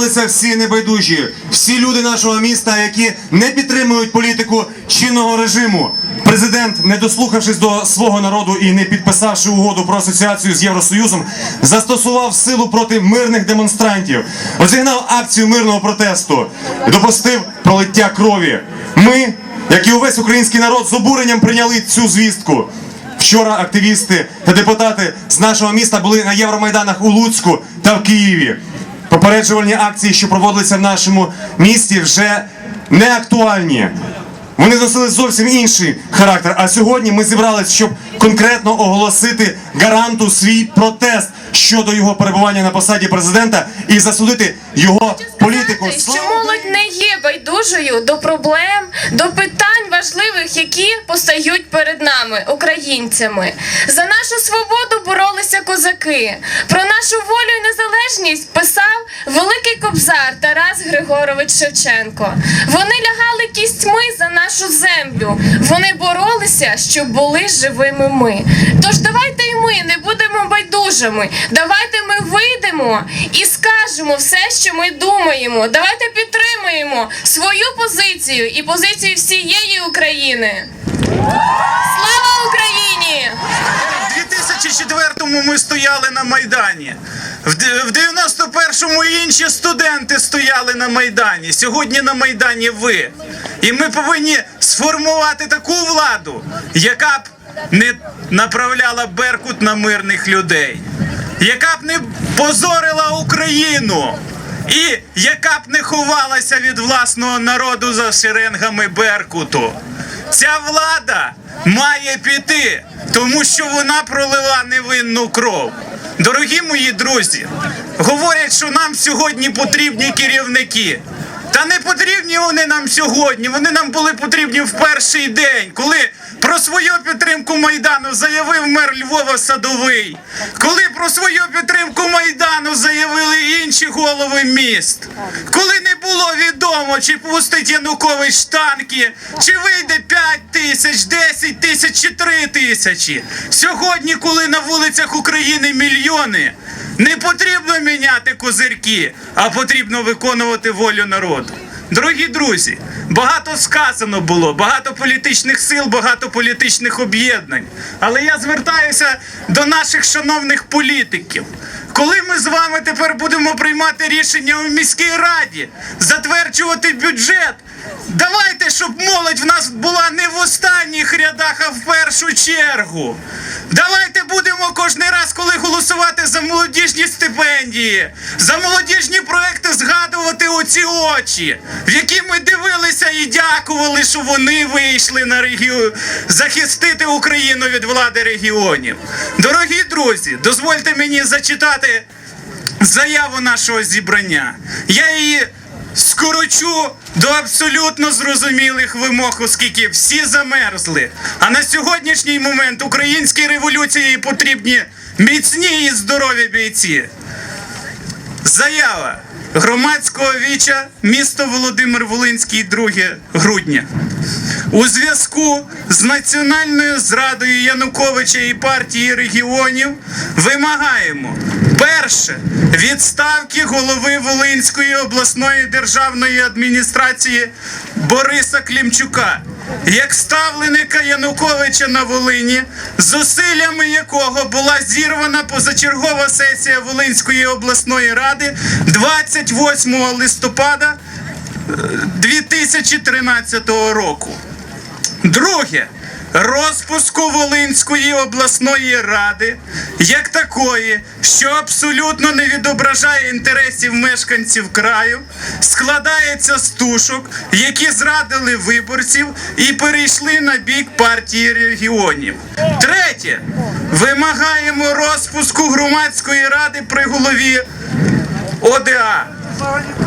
Зібралися всі небайдужі, всі люди нашого міста, які не підтримують політику чинного режиму. Президент, не дослухавшись до свого народу і не підписавши угоду про асоціацію з Євросоюзом, застосував силу проти мирних демонстрантів, розігнав акцію мирного протесту, допустив пролиття крові. Ми, як і увесь український народ, з обуренням прийняли цю звістку. Вчора активісти та депутати з нашого міста були на Євромайданах у Луцьку та в Києві. Попереджувальні акції, що проводилися в нашому місті, вже не актуальні. Вони носили зовсім інший характер. А сьогодні ми зібралися, щоб конкретно оголосити гаранту свій протест щодо його перебування на посаді президента і засудити його політику. Що молодь не є байдужою до проблем, до питань важливих, які постають перед нами, українцями. За нашу свободу боролися козаки. Про нашу волю і незалежність писав великий кобзар Тарас Григорович Шевченко. Вони лягали кістьми за нашу землю. Вони боролися, щоб були живими ми. Тож давайте ми не будемо байдужими. Давайте ми вийдемо і скажемо все, що ми думаємо. Давайте підтримуємо свою позицію і позицію всієї України. Слава Україні! В 2004-му ми стояли на Майдані. В 91-му інші студенти стояли на Майдані. Сьогодні на Майдані ви. І ми повинні сформувати таку владу, яка б не направляла Беркут на мирних людей, яка б не позорила Україну. І яка б не ховалася від власного народу за шеренгами Беркуту. Ця влада має піти, тому що вона пролила невинну кров. Дорогі мої друзі, говорять, що нам сьогодні потрібні керівники. Та не потрібні вони нам сьогодні. Вони нам були потрібні в перший день, коли про свою підтримку Майдану заявив мер Львова Садовий, коли про свою підтримку Майдану заявили інші голови міст, коли не було відомо, чи пустить Янукович танки, чи вийде 5 тисяч, 10 тисяч чи 3 тисячі. Сьогодні, коли на вулицях України мільйони, не потрібно міняти козирки, а потрібно виконувати волю народу. Дорогі друзі, багато сказано було, багато політичних сил, багато політичних об'єднань. Але я звертаюся до наших шановних політиків. Коли ми з вами тепер будемо приймати рішення у міській раді, затверджувати бюджет, давайте, щоб молодь в нас була не в останніх рядах, а в першу чергу. Давайте будемо кожен раз, коли голосувати за молодіжні стипендії, за молодіжні проекти згадувати оці очі, в які ми дивилися і дякували, що вони вийшли на регіон захистити Україну від влади регіонів. Дорогі друзі, дозвольте мені зачитати заяву нашого зібрання. Я її скорочу до абсолютно зрозумілих вимог, оскільки всі замерзли. А на сьогоднішній момент українській революції потрібні міцні і здорові бійці. Заява громадського віча, місто Володимир Волинський, 2 грудня. У зв'язку з національною зрадою Януковича і партії регіонів вимагаємо перше відставки голови Волинської обласної державної адміністрації Бориса Клімчука як ставленика Януковича на Волині, зусиллями якого була зірвана позачергова сесія Волинської обласної ради 28 листопада 2013 року. Друге. Розпуску Волинської обласної ради як такої, що абсолютно не відображає інтересів мешканців краю, складається з тушок, які зрадили виборців і перейшли на бік партії регіонів. Третє. Вимагаємо розпуску громадської ради при голові ОДА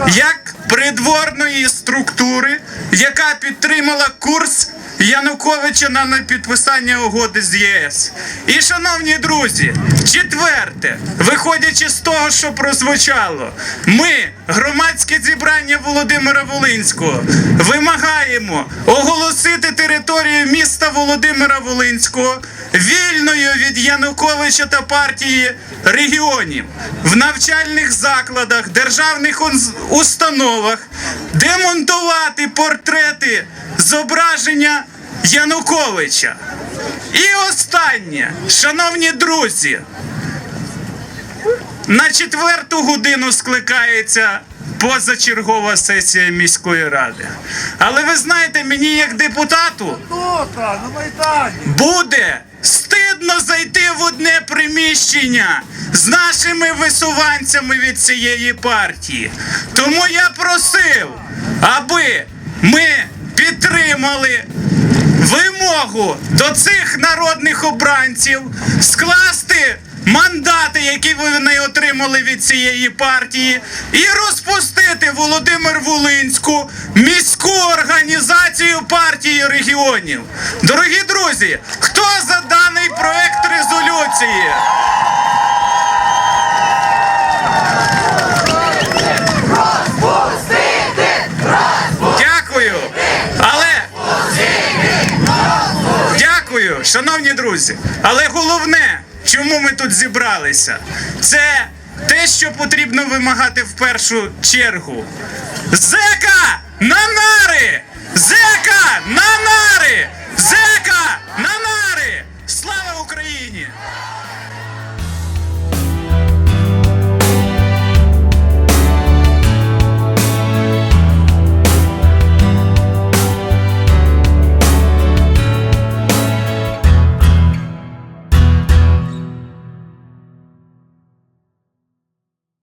як придворної структури, яка підтримала курс Януковича на підписання угоди з ЄС. І, шановні друзі, четверте, виходячи з того, що прозвучало, ми, громадське зібрання Володимира Волинського, вимагаємо оголосити територію. міста Володимира Волинського вільною від Януковича та партії регіонів в навчальних закладах, державних установах, демонтувати портрети зображення Януковича. І останнє, шановні друзі, на четверту годину скликається позачергова сесія міської ради. Але ви знаєте, мені як депутату буде стидно зайти в одне приміщення з нашими висуванцями від цієї партії. Тому я просив, аби ми підтримали вимогу до цих народних обранців скласти мандати, які вони отримали від цієї партії, і розпустити Володимир Волинську міську організацію партії регіонів. Дорогі друзі, хто за даний проект резолюції? Шановні друзі. Але головне, чому ми тут зібралися, це те, що потрібно вимагати в першу чергу. Зека на нари! Зека на нари! Зека на нари! Слава Україні!